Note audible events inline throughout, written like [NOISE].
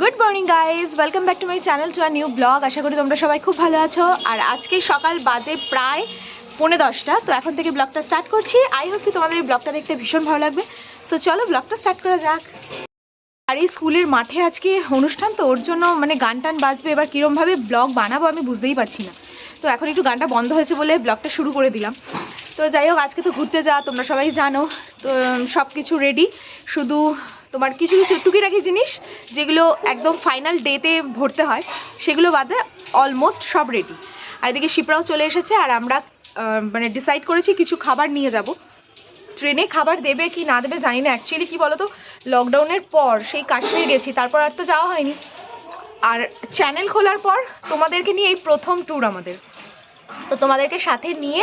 Good morning guys welcome back to my channel to a new blog আশা করি তোমরা সবাই খুব ভালো আছো। আর আজকে সকাল বাজে প্রায় পৌনে দশটা। তো এখন থেকে ব্লগটা স্টার্ট করছি। আই হোপ কি তোমাদের এই ব্লগটা দেখতে ভীষণ ভালো লাগবে। সো চলো ব্লগটা স্টার্ট করা যাক। আর এই স্কুলের মাঠে আজকে অনুষ্ঠান, তো ওর জন্য মানে গান টান বাজবে। এবার কীরমভাবে ব্লগ বানাবো আমি বুঝতেই পারছি না। তো এখন একটু গানটা বন্ধ হয়েছে বলে ব্লগটা শুরু করে দিলাম। তো যাই হোক, আজকে তো ঘুরতে যা তোমরা সবাই জানো। তো সব কিছু রেডি শুধু তোমার কিছু কিছু টুকিটাকি জিনিস যেগুলো একদম ফাইনাল ডেতে ভরতে হয়, সেগুলো বাদে অলমোস্ট সব রেডি আর এদিকে শিপরাও চলে এসেছে আর আমরা মানে ডিসাইড করেছি কিছু খাবার নিয়ে যাব। ট্রেনে খাবার দেবে কি না দেবে জানি না অ্যাকচুয়ালি কি বলতো লকডাউনের পর সেই কাশ্মীর গেছি, তারপর আর তো যাওয়া হয়নি। আর চ্যানেল খোলার পর তোমাদেরকে নিয়ে এই প্রথম ট্যুর আমাদের। তো তোমাদেরকে সাথে নিয়ে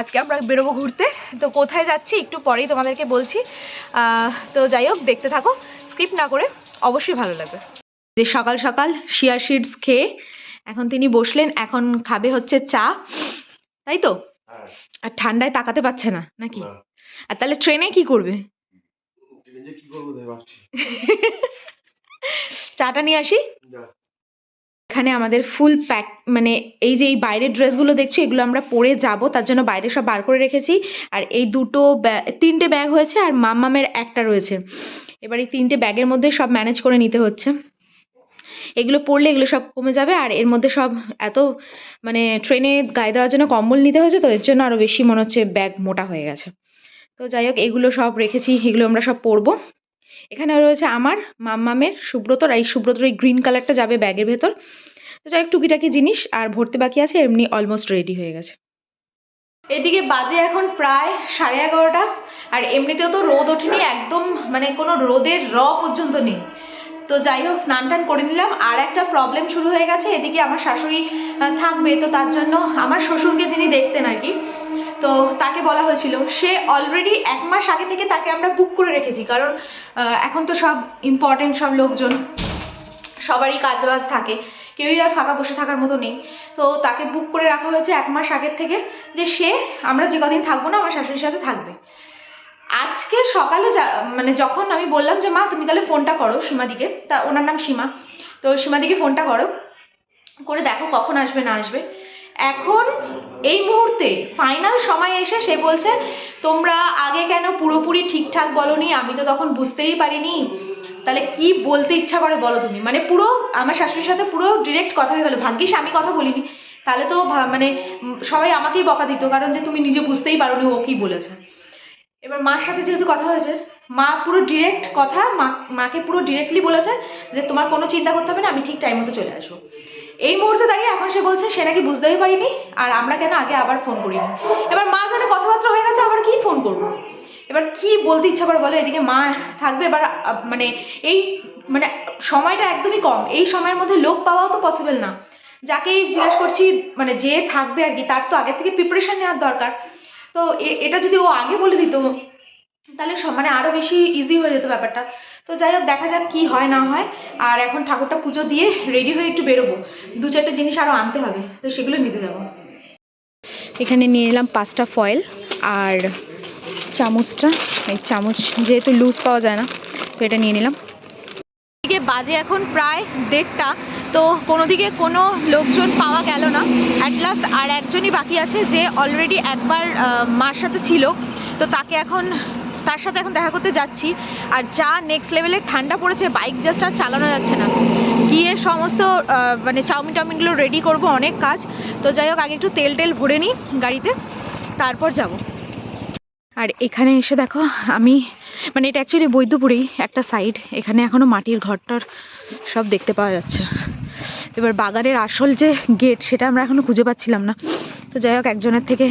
আজকে আমরা বেরোবো ঘুরতে। তো কোথায় যাচ্ছি একটু পরেই তোমাদেরকে বলছি। তো যাই হোক দেখতে থাকো স্কিপ না করে অবশ্যই ভালো লাগবে। যে সকাল সকাল শিয়ার শিডস খেয়ে এখন তিনি বসলেন এখন খাবে হচ্ছে চা। তাই তো? হ্যাঁ, আর ঠান্ডায় তাকাতে পারছে না নাকি? আর তাহলে ট্রেনে কি করবে? [LAUGHS] চাটা নিয়ে আসি। এখানে আমাদের ফুল প্যাক মানে এই যে এই বাইরের ড্রেসগুলো দেখছ, এগুলো আমরা পরে যাব, তার জন্য বাইরে সব বার করে রেখেছি। আর এই দুটো তিনটে ব্যাগ হয়েছে আর মাম্মামের একটা রয়েছে। এবার এই তিনটে ব্যাগের মধ্যে সব ম্যানেজ করে নিতে হচ্ছে। এগুলো পরলে এগুলো সব কমে যাবে, আর এর মধ্যে সব এত মানে ট্রেনে গায়ে দেওয়ার জন্য কম্বল নিতে হয়েছে, তো এর জন্য আরও বেশি মনে হচ্ছে ব্যাগ মোটা হয়ে গেছে। তো যাই হোক, এগুলো সব রেখেছি, এগুলো আমরা সব পরবো। এখানে রয়েছে আমার মাম্মামের সুব্রতর এই সুব্রতর এই গ্রিন কালারটা যাবে ব্যাগের ভেতর। তো যাই টুকিটাকি জিনিস, আর ভর্তি বাকি আছে, এমনি অলমোস্ট রেডি হয়ে গেছে। এদিকে বাজে এখন প্রায় সাড়ে এগারোটা, আর এমনিতেও তো রোদ ওঠেনি, একদম মানে কোনো রোদের র পর্যন্ত নেই। তো যাই হোক, স্নান টান করে নিলাম, আর একটা প্রবলেম শুরু হয়ে গেছে, এদিকে আমার শাশুড়ি থাকবে, তো তার জন্য আমার শ্বশুরকে যিনি দেখতেন আর কি তো তাকে বলা হয়েছিল। সে অলরেডি এক মাস আগে থেকে তাকে আমরা বুক করে রেখেছি, কারণ এখন তো সব ইম্পর্টেন্ট সব লোকজন, সবারই কাজবাজ থাকে, কেউই আর ফাঁকা বসে থাকার মতো নেই। তো তাকে বুক করে রাখা হয়েছে এক মাস আগের থেকে, যে সে, আমরা যে কদিন থাকব না, আমার শাশুড়ির সাথে থাকবে। আজকে সকালে মানে যখন আমি বললাম যে, মা, তুমি তাহলে ফোনটা করো সীমাদিকে, তা ওনার নাম সীমা। তো সীমাদিকে ফোনটা করো, করে দেখো কখন আসবে, না আসবে। এখন এই মুহূর্তে ফাইনাল সময় এসে সে বলছে, তোমরা আগে কেন পুরোপুরি ঠিকঠাক বলনি? আমি তো তখন বুঝতেই পারিনি। তাহলে কি বলতে ইচ্ছা করে বলো তুমি? মানে পুরো আমার শাশুড়ির সাথে পুরো ডিরেক্ট কথা হয়ে গেলো। ভাগ্যিস আমি কথা বলিনি। তাহলে তো মানে সবাই আমাকেই বকা দিত, কারণ যে তুমি নিজে বুঝতেই পারোনি ও কি বলেছে। এবার মার সাথে যেহেতু কথা হয়েছে, মা পুরো ডিরেক্ট কথা মা মাকে পুরো ডিরেক্টলি বলেছে যে, তোমার কোনো চিন্তা করতে হবে না, আমি ঠিক টাইম মতো চলে আসব। এই মুহূর্তে দাঁড়িয়ে এখন সে বলছে, সে নাকি বুঝতেই পারিনি, আর আমরা কেন আগে আবার ফোন করিনি? এবার মা যেন কথাবার্তা হয়ে গেছে, আবার কি ফোন করব? এবার কি বলতে ইচ্ছা করে বলো, এদিকে মা থাকবে, এবার মানে এই মানে সময়টা একদমই কম। এই সময়ের মধ্যে লোক পাওয়াও তো পসিবল না। যাকেই জিজ্ঞেস করছি মানে যে থাকবে আর কি, তার তো আগে থেকে প্রিপারেশন নেওয়ার দরকার। তো এটা যদি ও আগে বলে দিত তাহলে সব- মানে আরও বেশি ইজি হয়ে যেত ব্যাপারটা। তো যাই হোক দেখা যাক কি হয় না হয়। আর এখন ঠাকুরটা পুজো দিয়ে রেডি হয়ে একটু বেরোবো। দু চারটে জিনিস আরও আনতে হবে তো সেগুলো নিতে যাব। এখানে নিয়ে নিলাম পাঁচটা ফয়েল আর চামচটা। এই চামচ যেহেতু লুজ পাওয়া যায় না তো এটা নিয়ে নিলাম। দিকে বাজে এখন প্রায় দেড়টা তো কোনো দিকে কোনো লোকজন পাওয়া গেল না। অ্যাট লাস্ট আর একজনই বাকি আছে যে অলরেডি একবার মার সাথে ছিল। তো তাকে এখন তার সাথে এখন দেখা করতে যাচ্ছি। আর যা নেক্সট লেভেলে ঠান্ডা পড়েছে বাইক জাস্ট আর চালানো যাচ্ছে না। গিয়ে সমস্ত মানে চাউমিন টাউমিনগুলো রেডি করব অনেক কাজ। তো যাই হোক, আগে একটু তেল টেল ভরে নিই গাড়িতে, তারপর যাব। আর এখানে এসে দেখো, আমি মানে এটা অ্যাকচুয়ালি বৈদ্যপুরেই একটা সাইড এখানে এখনও মাটির ঘরটার সব দেখতে পাওয়া যাচ্ছে। এবার বাগানের আসল যে গেট সেটা আমরা এখনও খুঁজে পাচ্ছিলাম না। তো যাই হোক, একজনের থেকে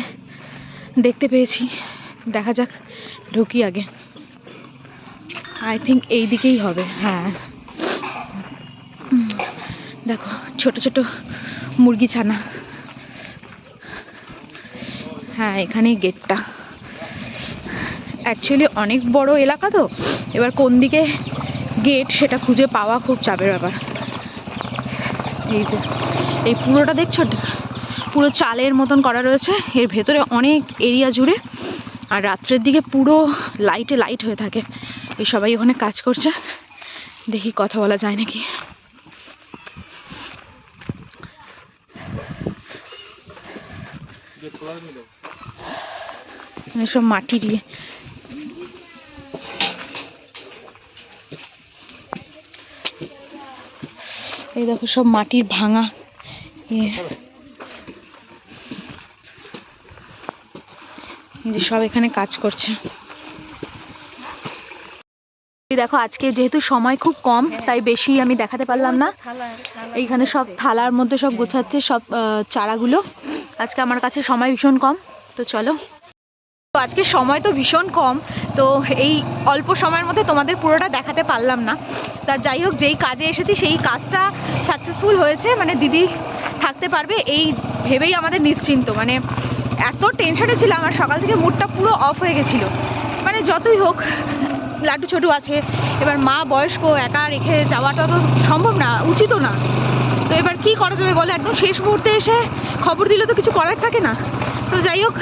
দেখতে পেয়েছি। দেখা যাক ঢুকি আগে। আই থিঙ্ক এই দিকেই হবে হ্যাঁ। দেখো, ছোট ছোট মুরগি ছানা। হ্যাঁ এখানেই গেটটা অ্যাকচুয়ালি অনেক বড় এলাকা তো। এবার কোন দিকে গেট সেটা খুঁজে পাওয়া খুব চাপের ব্যাপার। এই যে, এই পুরোটা দেখছ? পুরো চালের মতন করা রয়েছে। এর ভেতরে অনেক এরিয়া জুড়ে আর রাত্রের দিকে পুরো লাইটে লাইট হয়ে থাকে। এই সবাই ওখানে কাজ করছে। দেখি কথা বলা যায় নাকি। সব মাটি দিয়ে। এই দেখো সব মাটির ভাঙা। ইয়ে। যে সব এখানে কাজ করছে। দেখো আজকে যেহেতু সময় খুব কম তাই বেশি আমি দেখাতে পারলাম না। এইখানে সব থালার মধ্যে সব গোছাচ্ছে সব চারাগুলো। আজকে আমার কাছে সময় ভীষণ কম তো চলো। তো আজকে সময় তো ভীষণ কম তো এই অল্প সময়ের মধ্যে তোমাদের পুরোটা দেখাতে পারলাম না। তা যাই হোক যেই কাজে এসেছি সেই কাজটা সাকসেসফুল হয়েছে মানে দিদি থাকতে পারবে এই ভেবেই আমাদের নিশ্চিন্ত। মানে এত টেনশনে ছিলাম আমার সকাল থেকে মুডটা পুরো অফ হয়ে গেছিল। মানে যতই হোক, লাড্ডু ছোটু আছে, এবার মা বয়স্ক, একা রেখে যাওয়াটা তো সম্ভব না, উচিতও না। তো এবার কি করা যাবে বলে? একদম শেষ মুহূর্তে এসে খবর দিলে তো কিছু করার থাকে না। তো যাই হোক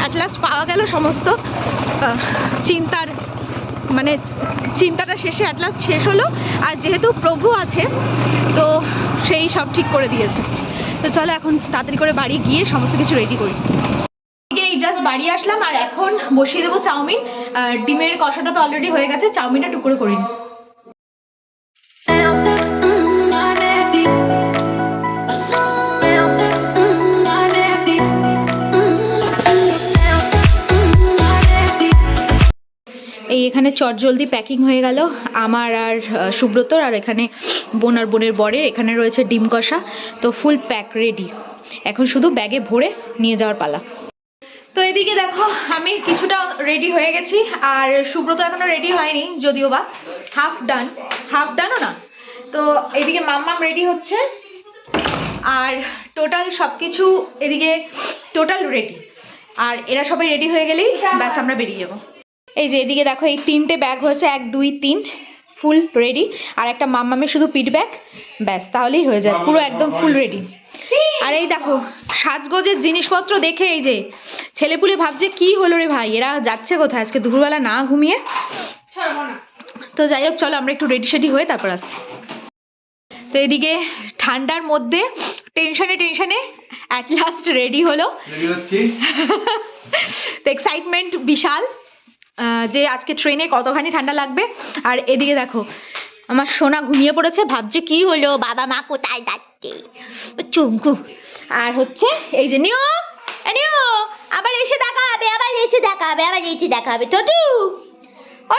অ্যাট লাস্ট পাওয়া গেল সমস্ত। চিন্তার মানে চিন্তাটা শেষে অ্যাট লাস্ট শেষ হলো। আর যেহেতু প্রভু আছে তো সেই সব ঠিক করে দিয়েছে। তো চলো এখন তাড়াতাড়ি করে বাড়ি গিয়ে সমস্ত কিছু রেডি করি। এই জাস্ট বাড়ি আসলাম আর এখন বসিয়ে দেবো চাউমিন। ডিমের কষাটা তো অলরেডি হয়ে গেছে, চাউমিনটা টুকরো করে এখানে চটজলদি প্যাকিং হয়ে গেল। আমার আর সুব্রতর আর এখানে বোন আর বোনের বরের। এখানে রয়েছে ডিম কষা। তো ফুল প্যাক রেডি এখন শুধু ব্যাগে ভরে নিয়ে যাওয়ার পালা। তো এদিকে দেখো, আমি কিছুটা রেডি হয়ে গেছি। আর সুব্রত এখনও রেডি হয়নি, যদিও বা। হাফ ডান হাফ ডানও না? তো এদিকে মাম্মাম রেডি হচ্ছে। আর টোটাল সব কিছু এদিকে টোটাল রেডি আর এরা সবাই রেডি হয়ে গেলেই ব্যাস আমরা বেরিয়ে যাব। এই যে এদিকে দেখো এই তিনটে ব্যাগ হয়েছে এক দুই তিন ফুল রেডি আর একটা মাম্মামের শুধু পিট ব্যাগ ব্যাস তাহলেই হয়ে যায় পুরো একদম ফুল রেডি আর এই দেখো সাজগোজের জিনিসপত্র দেখে এই যে ছেলেপুলে ভাবছে কি হলো রে ভাই এরা যাচ্ছে কোথায়? আজকে দুপুরবেলা না ঘুমিয়ে? তো যাই হোক চলো আমরা একটু রেডি সেডি হয়ে তারপর আসছি। তো এদিকে ঠান্ডার মধ্যে টেনশনে টেনশনে অ্যাট লাস্ট রেডি হলো। তো এক্সাইটমেন্ট [LAUGHS] বিশাল। যে আজকে ট্রেনে কতখানি ঠান্ডা লাগবে? আর এদিকে দেখো, আমার সোনা ঘুমিয়ে পড়েছে, ভাবছে কি হলো? বাবা মা কোথায় যাচ্ছে? চুমকু। আর হচ্ছে, এই যে নিও নিও আবার এসে দেখাবে, আবার এসে দেখাবে, আবার এসে দেখাবে। ছোটু ও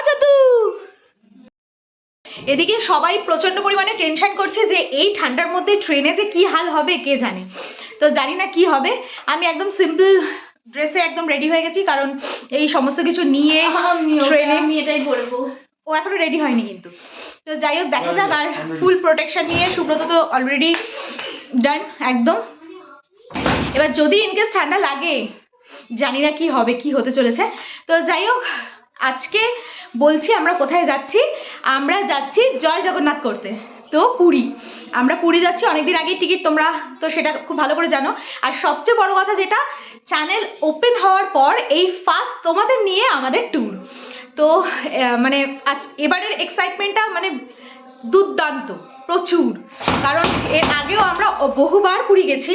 এদিকে সবাই প্রচণ্ড পরিমাণে টেনশন করছে যে এই ঠান্ডার মধ্যে ট্রেনে যে কি হাল হবে, কে জানে? তো জানি না কি হবে। আমি একদম সিম্পল ড্রেসে একদম রেডি হয়ে গেছি কারণ এই সমস্ত কিছু নিয়ে [LAUGHS] ট্রেনে আমি এটাই বলব। ও এখনও রেডি হয়নি কিন্তু। তো যাই হোক দেখা যাক আর ফুল প্রোটেকশন নিয়ে সুব্রত তো অলরেডি ডান একদম। এবার যদি ইনকেস ঠান্ডা লাগে জানি না কি হবে কি হতে চলেছে। তো যাই হোক আজকে বলছি আমরা কোথায় যাচ্ছি আমরা যাচ্ছি জয় জগন্নাথ করতে। তো পুরী। আমরা পুরী যাচ্ছি, অনেকদিন আগেই টিকিট, তোমরা তো সেটা খুব ভালো করে জানো। আর সবচেয়ে বড় কথা যেটা চ্যানেল ওপেন হওয়ার পর এই ফার্স্ট তোমাদের নিয়ে আমাদের ট্যুর তো মানে আজ এবারের এক্সাইটমেন্টটা মানে দুর্দান্ত, প্রচুর। কারণ এর আগেও আমরা বহুবার পুরী গেছি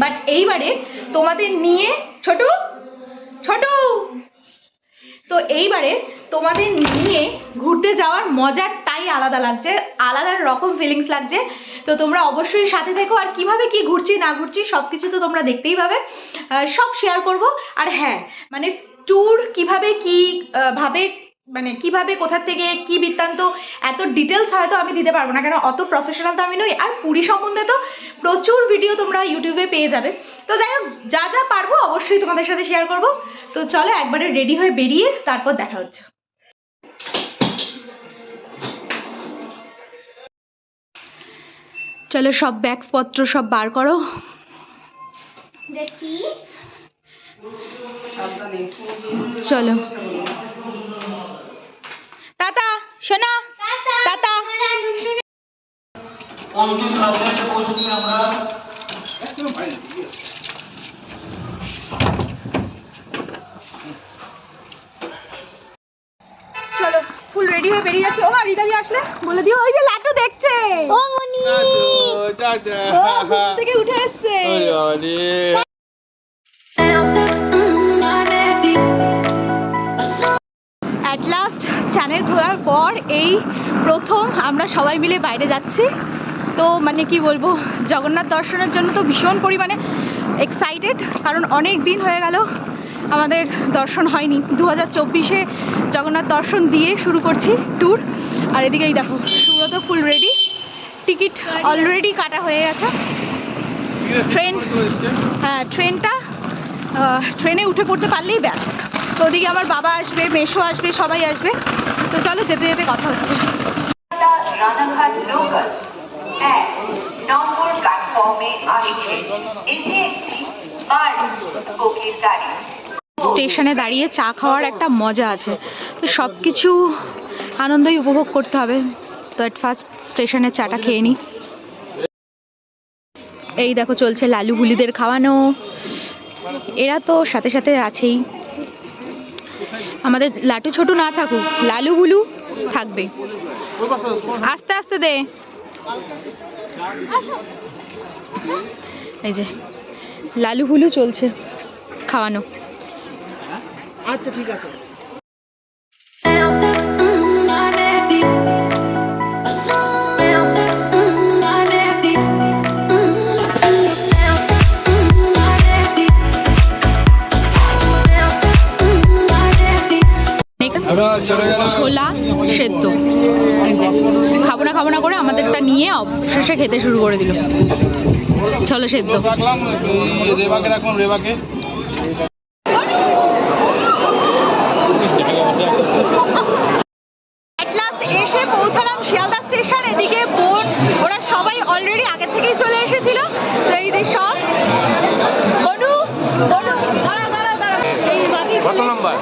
বাট এইবারে তোমাদের নিয়ে, ছোটু ছোটু! তো এইবারে তোমাদের নিয়ে ঘুরতে যাওয়ার মজাটাই আলাদা লাগছে, আলাদা রকম ফিলিংস লাগছে। তো তোমরা অবশ্যই সাথে থেকো, আর কীভাবে কি ঘুরছি, না ঘুরছি সব কিছু তো তোমরা দেখতেই পাবে। সব শেয়ার করব। আর হ্যাঁ মানে ট্যুর কীভাবে কি ভাবে মানে কীভাবে কোথা থেকে কি বৃত্তান্ত, এত ডিটেলস হয়তো আমি দিতে পারব না কারণ অত প্রফেশনাল তো আমি নই, আর পুরী সম্বন্ধে তো প্রচুর ভিডিও তোমরা ইউটিউবে পেয়ে যাবে। তো যাই হোক, যা যা পারব অবশ্যই তোমাদের সাথে শেয়ার করব। তো চলো, একবারে রেডি হয়ে বেরিয়ে তারপর দেখা হচ্ছে। চলো সব ব্যাগপত্র সব বার করো। দেখি। চলো। তাতা শোনা। তাতা চলো ফুল রেডি হয়ে বেরিয়ে যাচ্ছে ও আর রিতাদি আসলে? বলে দিও ওই যে লাটু দেখছে। ও অ্যাট লাস্ট চ্যানেল খোলার পর এই প্রথম আমরা সবাই মিলে বাইরে যাচ্ছি। তো মানে কি বলব, জগন্নাথ দর্শনের জন্য তো ভীষণ পরিমাণে এক্সাইটেড কারণ অনেক দিন হয়ে গেল আমাদের দর্শন হয়নি। দু হাজার জগন্নাথ দর্শন দিয়ে শুরু করছি ট্যুর আর এদিকেই দেখো, Subrata full ready ticket already কাটা হয়ে গেছে। ট্রেন হ্যাঁ ট্রেনটা ট্রেনে উঠে পড়তে পারলেই ব্যাস। তো ওদিকে আমার বাবা আসবে মেশো আসবে সবাই আসবে। তো চলো যেতে যেতে কথা হচ্ছে। রানাঘাট লোকাল এক নম্বর প্ল্যাটফর্মে আসছে। এটি একটি বগির গাড়ি। স্টেশনে দাঁড়িয়ে চা খাওয়ার একটা মজা আছে। তো সব কিছু আনন্দই উপভোগ করতে হবে। তো এট ফার্স্ট স্টেশনে চাটা খেয়ে নিই এই দেখো চলছে লালু হুলিদের খাওয়ানো। এরা তো সাথে সাথে আছেই। আমাদের লাটু ছোটু না থাকুক, লালু হুলু থাকবে। আস্তে আস্তে দে। এই যে, লালু হুলু চলছে খাওয়ানো। ছোলা সেদ্ধ। খাব না খাব না করে আমাদেরটা নিয়ে অবশেষে খেতে শুরু করে দিল। ছোলা সেদ্ধ। রেবাকে। রাখলাম রেবাকে এসে পৌঁছালাম শিয়ালদা স্টেশন এদিকে বোন ওরা সবাই অলরেডি আগে থেকেই চলে এসেছিল। তো এই যে সব। বনু বনু দাঁড়া দাঁড়া। কত নাম্বার?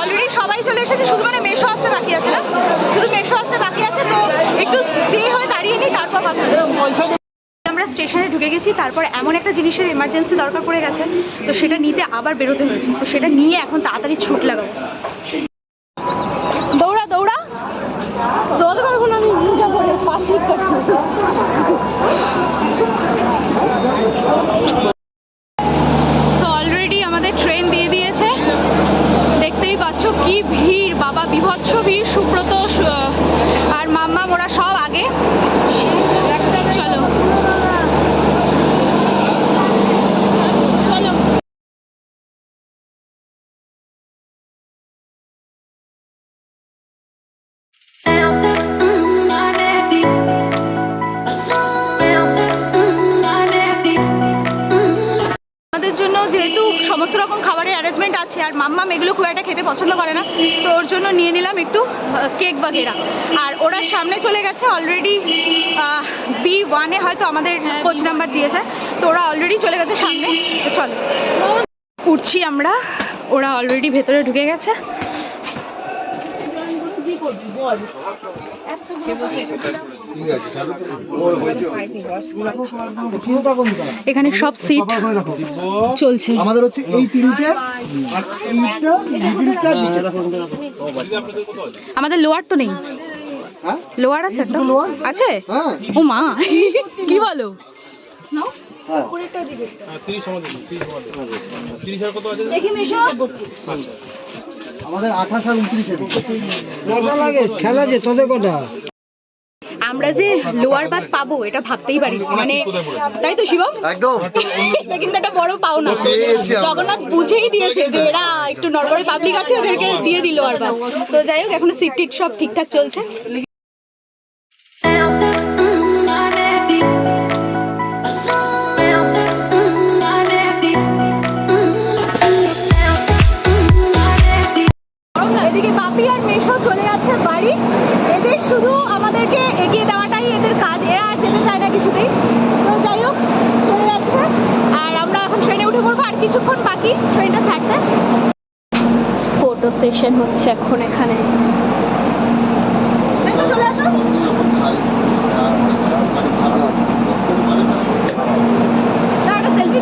অলরেডি সবাই চলে এসেছে শুধু মানে মেশো আসতে বাকি আছে না? শুধু মেশো আসতে বাকি আছে তো একটু স্টে হয়ে দাঁড়িয়ে নিই তারপর কথা আমরা স্টেশনে ঢুকে গেছি তারপর এমন একটা জিনিসের এমার্জেন্সি দরকার পড়ে গেছে তো সেটা নিতে আবার বেরোতে হয়েছে। তো সেটা নিয়ে এখন তাড়াতাড়ি ছুট লাগাবো। দৌড়া দৌড়া। দৌড়াতে পারব না আমি পাঁচ মিনিট মাম্মাম এগুলো খুব একটা খেতে পছন্দ করে না। তো ওর জন্য নিয়ে নিলাম একটু কেক বাগেরা। আর ওরা সামনে চলে গেছে অলরেডি বি ওয়ানে হয়তো আমাদের কোচ নাম্বার দিয়েছে। তো ওরা অলরেডি চলে গেছে সামনে। তো চলো। উঠছি আমরা। ওরা অলরেডি ভেতরে ঢুকে গেছে। এখানে সব সিট চলছে। আমাদের হচ্ছে এই তিনটে আর এইটা মিডিলটা নিচে। আমাদের লোয়ার তো নেই। হ্যাঁ? লোয়ার আছে একটা? lower? আছে? হ্যাঁ। ও মা কি বলো? হ্যাঁ। আমাদের তিরিশ আমাদের তিরিশ হাজার কত আছে? আমাদের আঠাশ আর উনত্রিশে আমরা যে লোয়ার বাদ পাবো এটা ভাবতেই পারি মানে তাই তো শিবম? একদম। এটা কিন্তু একটা বড় পাওনা। জগন্নাথ বুঝেই দিয়েছে যে এরা একটু নরমাল পাবলিক আছে ওদেরকে দিয়ে দিল আর বাদ তো যাই হোক এখন সিট টিট সব ঠিকঠাক চলছে। ফটো সেশন হচ্ছে এখন এখানে।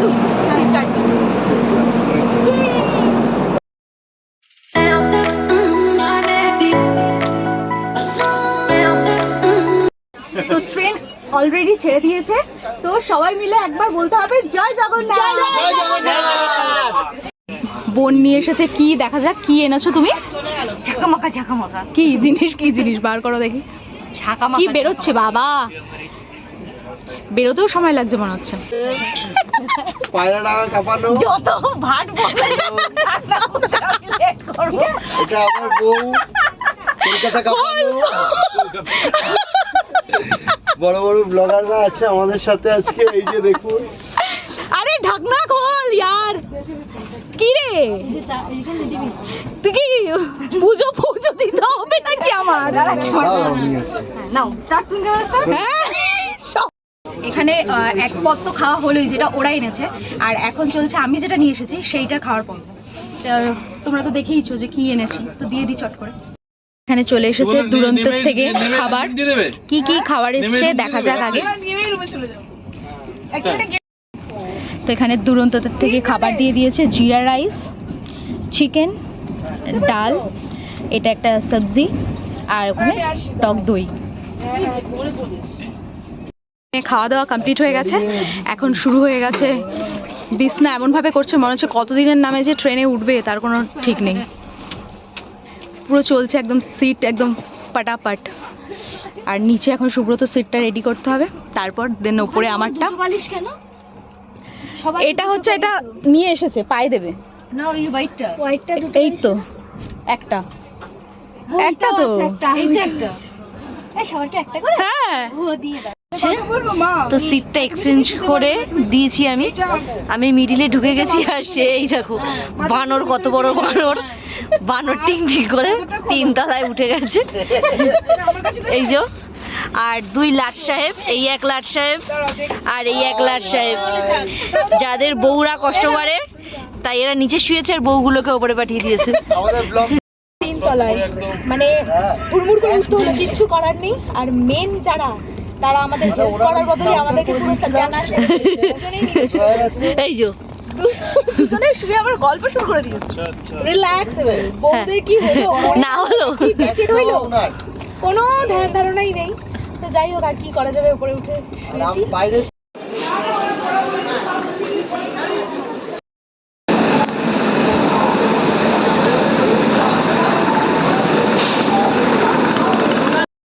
দু তো ট্রেন অলরেডি ছেড়ে দিয়েছে। তো সবাই মিলে একবার বলতে হবে জয় জগন্নাথ! বোন নিয়ে এসেছে কি দেখা যাক কি এনেছো তুমি? ঝাঁকামাকা ঝাঁকামাকা। কি জিনিস কি জিনিস? বার করো দেখি। ঝাঁকামাকা কি বেরোচ্ছে বাবা? বেরোতেও সময় লাগছে মনে হচ্ছে। পায়রা ডাঙা যত ভাট এটা আমার বউ কলকাতা কাঁপানো। বড় বড় ব্লগাররা আছে আমাদের সাথে আজকে এই যে দেখুন। আরে ঢাকনা খোল ইয়ার। কি রে তুই কি পুজো পুজো দিতে হবে নাকি আমার। নাও হ্যাঁ? এখানে এক পদ তো খাওয়া হলোই যেটা ওরা এনেছে। আর এখন চলছে আমি যেটা নিয়ে এসেছি সেইটা খাওয়ার পর্ব তো তোমরা তো দেখেইছো যে কি এনেছি তো দিয়ে দিই চট করে। এখানে চলে এসেছে দুরন্ত থেকে খাবার। কি কি খাবার এসেছে দেখা যাক আগে। হ্যাঁ। তো এখানে দুরন্ত থেকে খাবার দিয়ে দিয়েছে জিরা রাইস চিকেন ডাল এটা একটা সবজি আর ওখানে টক দই। খাওয়া দাওয়া কমপ্লিট হয়ে গেছে। এখন শুরু হয়ে গেছে। বিছনা এমনভাবে করছে মনে হচ্ছে কতদিনের নামে যে ট্রেনে উঠবে তার কোনো ঠিক নেই। পুরো চলছে একদম সিট একদম পাটাপাট। আর নিচে এখন সুব্রত সিটটা রেডি করতে হবে। তারপর দেন উপরে আমারটা। বালিশ কেন? এটা হচ্ছে এটা নিয়ে এসেছে পায়ে দেবে। না ওই হোয়াইটটা হোয়াইটটা দুটো এই তো একটা। একটা তো এই যে একটা এই সবাইটা একটা করে? হ্যাঁ। ও দিয়ে দাও। তো সিটটা এক্সচেঞ্জ করে দিয়েছি আমি। আমি মিডিলে ঢুকে গেছি আর সেই দেখো বানর কত বড় বানর। বানর টিং টিং করে তিন তলায় উঠে গেছে। এই যে। আর দুই লাট সাহেব এই এক লাট সাহেব আর এই এক লাট সাহেব। যাদের বউরা কষ্ট করে তাই এরা নিচে শুয়েছে আর বউগুলোকে ওপরে পাঠিয়ে দিয়েছে। তলায় মানে হুড়মুড় করে উঠতে হলো কিচ্ছু করার নেই। আর মেন যারা তারা আমাদের হেল্প করার বদলে আমাদেরকে পুরো সত্যানাশ এই যে। দুজনে শুয়ে আবার গল্প শুরু করে দিয়েছে। রিল্যাক্স বউদের কি হলো? না হলো। কোনো ধ্যান ধারণাই নেই। যাই হোক আর কি করা যাবে উপরে উঠে শুয়েছি।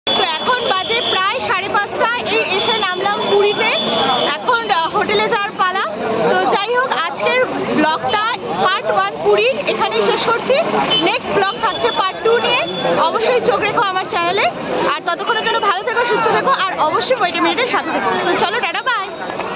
তো এখন বাজে প্রায় সাড়ে পাঁচটা এসে নামলাম পুরীতে। এখন হোটেলে যাওয়ার পালা। তো যাই হোক আজকের ব্লগটা পার্ট ওয়ান পুরীর এখানেই শেষ করছি। নেক্সট ব্লগ থাকছে পার্ট টু নিয়ে। অবশ্যই চোখ রেখো আমার চ্যানেলে আর ততক্ষণের জন্য ভালো থেকো, সুস্থ থেকো, আর অবশ্যই ওয়েটে মিনিটের সাথে থেকো চলো, টাটা, bye.